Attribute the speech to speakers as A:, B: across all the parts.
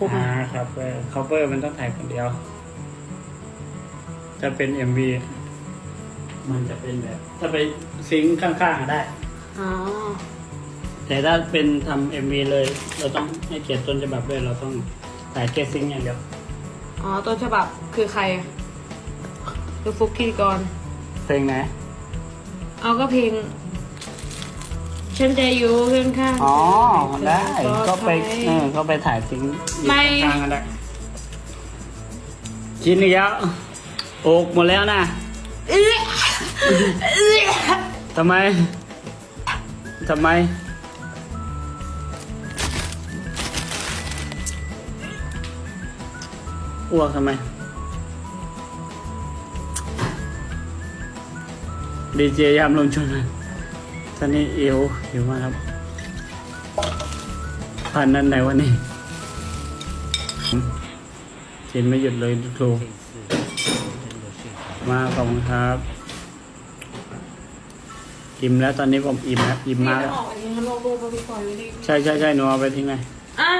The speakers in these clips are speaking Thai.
A: ฟุก
B: อ่า
A: อะ
B: ครับเออ cover มันต้องถ่ายคนเดียว จะเป็น MV มันจะเป็นแบบ ถ้าไปซิงค์ข้างๆอะได้
A: อ๋อ
B: แต่ถ้าเป็นทำ MV เลย เราต้องให้เกียรติต้นฉบับด้วยเราต้องถ่ายแค่ซิงค์อย่างเดียว
A: อ๋อต้นฉบับคือใครอะคือฟุกพิธีกร
B: เพลงไหน
A: เอาก็เพลง ฉันจะอยู่เพื่อนข้าง
B: อ๋อได้
A: ก็
B: ก็ไป
A: ใช้
B: เออก็ไปถ่ายซิงค์อยู่
A: ไม่
B: ข้างๆกันได้กินอีกแล้วโอกหมดแล้วนะ
A: เอื้อเอื้อ
B: ทำไมทำไมอ้วกทำไมดีเจยามลงชนนะ ตอนนี้เอวหิวมากครับผ่านนั้นไหนวันนี้กินไม่หยุดเลยครูมาขอบคุณครับ อิ่มแล้วตอนนี้ผมอิ่มแล้วอิ่ม
A: นี่
B: มาก
A: ไม่
B: แล้ว
A: ออกอันนี้ฮัลโหลรูปมาพี่ปล่อยไว้ดิ
B: ใช่ใช่ใช่หนูเอาไปทิ้งไหน
A: อะ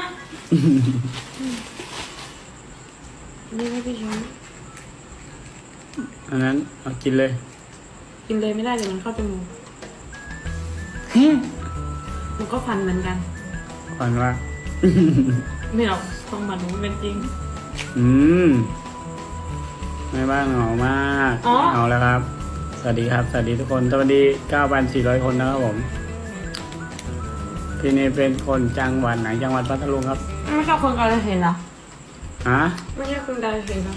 A: นี่ไม่พี่ช้อน
B: อันนั้นเอากินเลย
A: กินเลยไม่ได้เดี๋ยวมันเข้าจมูก มันก็ฟันเหมือนกัน
B: ก่อนว่า
A: ไม่หรอกทองมันหนูเป็นจริง
B: อืม ไม่บ้างเหงามาก
A: อ๋อ
B: เอาแล้วครับ สวัสดีครับ สวัสดีทุกคน สวัสดี 9,400 คนนะครับผม พี่นี่เป็นคนจังหวัดไหน จังหวัดพัทลุงครับ
A: ไม่ชอบคนกาลสินธุ์เหรอ
B: ฮะ
A: ไม่ใช่คนกาลสินธุ์เหรอ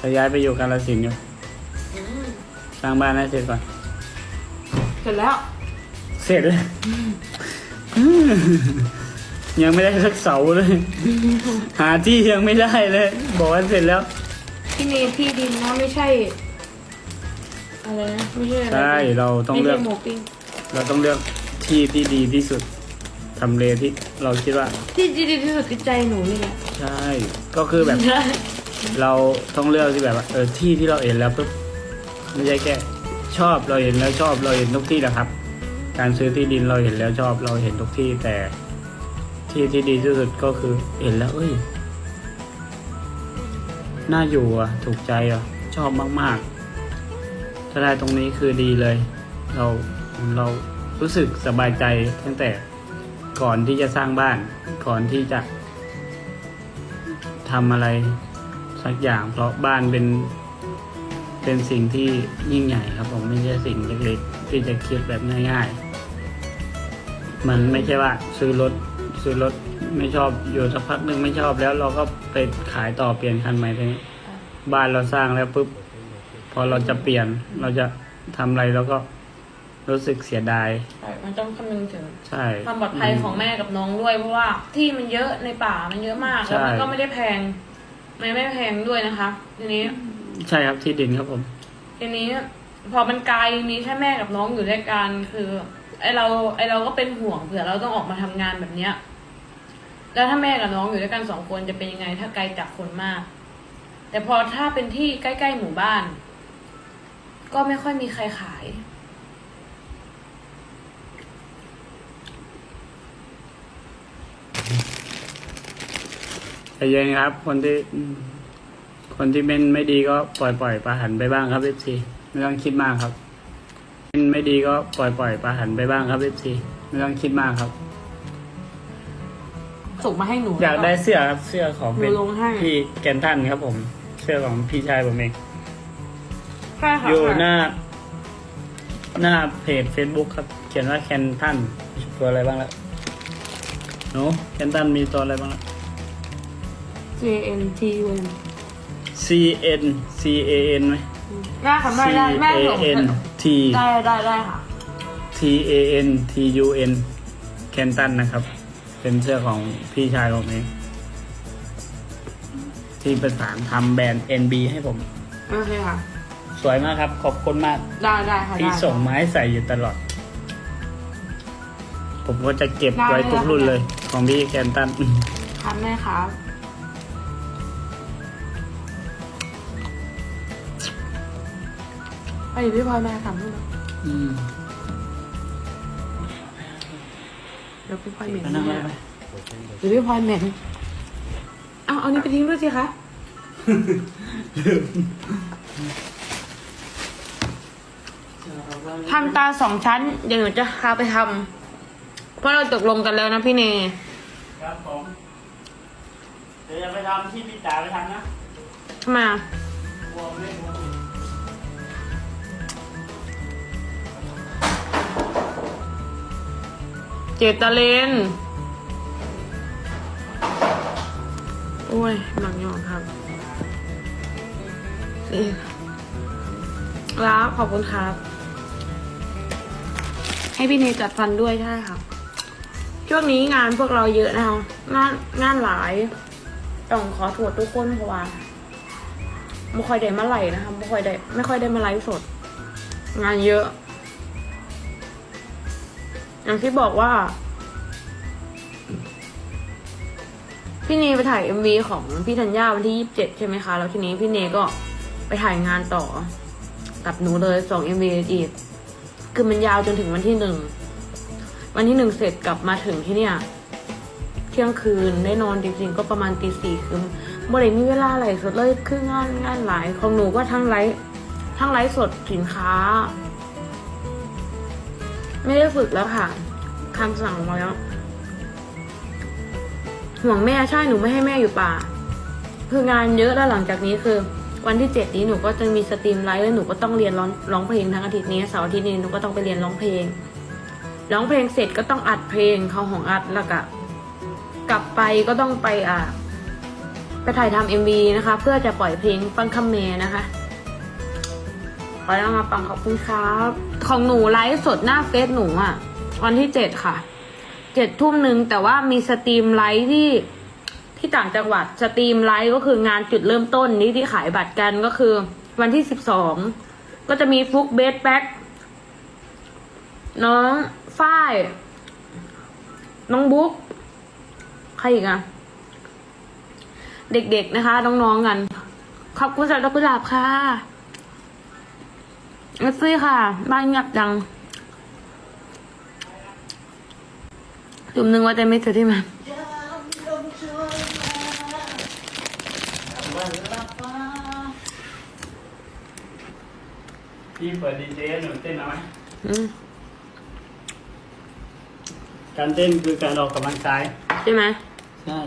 B: จะย้ายไปอยู่กาลสินธุ์อยู่
A: อืม
B: สร้างบ้านให้เสร็จก่อน
A: เสร็จแล้ว
B: เสร็จเลยยังไม่ได้สักเสาเลย หาที่ยังไม่ได้เลย บอกว่าเสร็จแล้ว
A: ที่นี่ที่ดินนะไม่ใช่อะไรนะไม่ใช่อะไร
B: ใช่เราต้อง
A: ไม่
B: เลื
A: ใช่
B: อก
A: หมูปิ้ง
B: เราต้องเลือกที่ที่ดีที่สุดทำเลที่เราคิดว่า
A: ที่ดีที่สุดคือใจหนูนี่แหละ
B: ใช่ ก็คือแบบ
A: ใช่
B: เราต้องเลือกที่แบบว่าเออที่ที่เราเห็นแล้วปุ๊บไม่ใช่แค่ชอบเราเห็นแล้วชอบเราเห็นทุกที่นะครับ การซื้อที่ดินเราเห็นแล้วชอบเราเห็นทุกที่แต่ที่ที่ดีที่สุดก็คือเห็นแล้วเอ้ยน่าอยู่อะ ถูกใจอะ ชอบมากๆถ้าได้ตรงนี้คือดีเลย เราเรารู้สึกสบายใจตั้งแต่ก่อนที่จะสร้างบ้าน ก่อนที่จะทำอะไรสักอย่าง เพราะบ้านเป็นเป็นสิ่งที่ยิ่งใหญ่ครับผมไม่ใช่สิ่งเล็กๆที่จะคิดแบบง่ายๆ มันไม่ใช่ว่าซื้อรถซื้อรถไม่ชอบอยู่สักพักหนึ่งไม่ชอบแล้วเราก็ไปขายต่อเปลี่ยนคันใหม่ทีนี้บ้านเราสร้างแล้วปุ๊บพอเราจะเปลี่ยนเราจะทำอะไรเราก็รู้สึกเสียดาย
A: ใช่ มันต้องคำนึงถึง
B: ใช่
A: ความปลอดภัยของแม่กับน้องด้วย เพราะว่าที่มันเยอะในป่ามันเยอะมาก แล้วมัน
B: ใช่
A: ก็ไม่ได้แพงมันไม่แพงด้วยนะคะทีนี้
B: ใช่ครับที่ดินครับผม
A: ทีนี้ พอมันไกลมีแค่แม่กับน้องอยู่ด้วยกันคือ ไอเราไอเราก็เป็นห่วงเผื่อเราต้องออกมาทำงานแบบเนี้ย แล้วถ้าแม่กับน้องอยู่ด้วยกันสองคนจะเป็นยังไง ถ้าไกลจากคนมาก แต่พอถ้าเป็นที่ใกล้ๆหมู่บ้าน ก็ไม่ค่อยมีใครขาย
B: ใจเย็นครับ คนที่ คนที่เป็นไม่ดีก็ปล่อยปล่อยประหันไปบ้างครับเอฟซีไม่ต้องคิดมากครับ นไม่ดีก็ปล่อยปล่อยประหันไปบ้างครับเอฟซีไม่ต้องคิดมากครับ
A: ส่งมาให้หนู
B: อยากได้เสื้อครับเสื้อของเป็น
A: หนูลงให้
B: พี่แกนทันครับ ผม เสื้อของพี่ชายผมเอง
A: ใช่ค่ะ
B: อยู่หน้า หน้าเพจ Facebook ครับ เขียนว่าแคนทันตัวอะไรบ้างแล้วหนูแคนทันมีตัวอะไรบ้างแล้ว
A: J N T U N
B: C N C A N ไหม
A: ได้ค่ะได้ได้
B: C
A: แม่
B: A
A: ส่ง
B: N T
A: ได้ได้ได้ค่ะ
B: T A N T U N แคนตันนะครับ เป็นเสื้อของพี่ชายผมเองที่ประสานทำแบรนด์ NB ให้ผม
A: โอเคค่ะ
B: สวยมากครับ ขอบคุณมาก
A: ได้ได้ค่ะ
B: ที่
A: ได้
B: ส่งมาให้ใส่อยู่ตลอด ผมก็จะเก็บไว้
A: ได้
B: ทุกรุ่น
A: ได้
B: เลย ของพี่แคนตัน
A: ค่ะแม่ครับ ไปอยู่พี่พลอยแม่ถามลูกนะ
B: อืม
A: เดี๋ยวพี่พลอยเหม็น
B: ไปนั่ง
A: แม่
B: ไป
A: เดี๋ยวพี่พลอยเหม็นเอานี่ไปทิ้งด้วยสิคะทำตาสองชั้น เดี๋ยวหนูจะพาไปทำเพราะเราตกลงกันแล้วนะพี่เน
B: ครับผมเดี๋ยวจะไปทำที่พี่จ๋าไปทำนะ
A: ทำไมอะ
B: กลัวไม่ได้กลัว
A: เจตาเลน โอ้ยหนักหยอกครับ นี่รับขอบคุณครับ ให้พี่เนจัดฟันด้วยใช่ค่ะ ช่วงนี้งานพวกเราเยอะนะคะงานงานหลายต้องขอโทษทุกคนเพราะว่าไม่ค่อยได้มาไหลนะคะไม่ค่อยได้ ไม่ค่อยได้มาไลฟ์สด งานเยอะ อย่างที่บอกว่า พี่เนไปถ่ายเอ็มวีของพี่ธัญญาวันที่ยี่สิบเจ็ดใช่ไหมคะ แล้วทีนี้พี่เนก็ไปถ่ายงานต่อ กับหนูเลยสองเอ็มวีอีก คือมันยาวจนถึงวันที่หนึ่ง วันที่หนึ่งเสร็จกลับมาถึงที่เนี่ย เที่ยงคืนได้นอนจริงๆก็ประมาณตีสี่คือบ่ได้มีเวลาไหลฟ์สดเลยคืองานงานหลายของหนูก็ทั้งไลฟ์ทั้งไลฟ์สดสินค้า ไม่ได้ฝึกแล้วค่ะคำสั่งมาแล้วห่วงแม่ใช่หนูไม่ให้แม่อยู่ป่า คืองานเยอะแล้วหลังจากนี้คือ วันที่เจ็ดนี้หนูก็จะมีสตรีมไลฟ์แล้วหนูก็ต้องเรียนร้องร้องเพลงทั้งอาทิตย์นี้เสาร์อาทิตย์นี้หนูก็ต้องไปเรียนร้องเพลงร้องเพลงเสร็จก็ต้องอัดเพลงเขาของอัดแล้วก็กลับไปก็ต้องไปอ่าไปถ่ายทำเอ็มวีนะคะ เพื่อจะปล่อยเพลงฟังคัมเมนะคะ ขอแล้วมาปังขอบคุณครับ ของหนูไลฟ์สดหน้าเฟซหนูอะวันที่เจ็ดค่ะเจ็ดทุ่มหนึ่งแต่ว่ามีสตรีมไลฟ์ที่ที่ต่างจังหวัดสตรีมไลฟ์ก็คืองานจุดเริ่มต้นนี้ที่ขายบัตรกันก็คือ วันที่สิบสองก็จะมีฟุกเบสแบ็กน้องฝ้าย น้องบุ๊กใครอีกอะเด็กๆนะคะ น้องๆกัน ขอบคุณสำหรับกุหลาบค่ะ เอฟซี่ค่ะ บ้านเงียบจังจุ่มหนึ่งว่าจะไม่เจอที่มัน
B: พี่เปิดดีเจหนูเต้นเอาไหม
A: อืม
B: การเต้นคือการออกกำลังกาย
A: ใช่ไหม
B: ใช่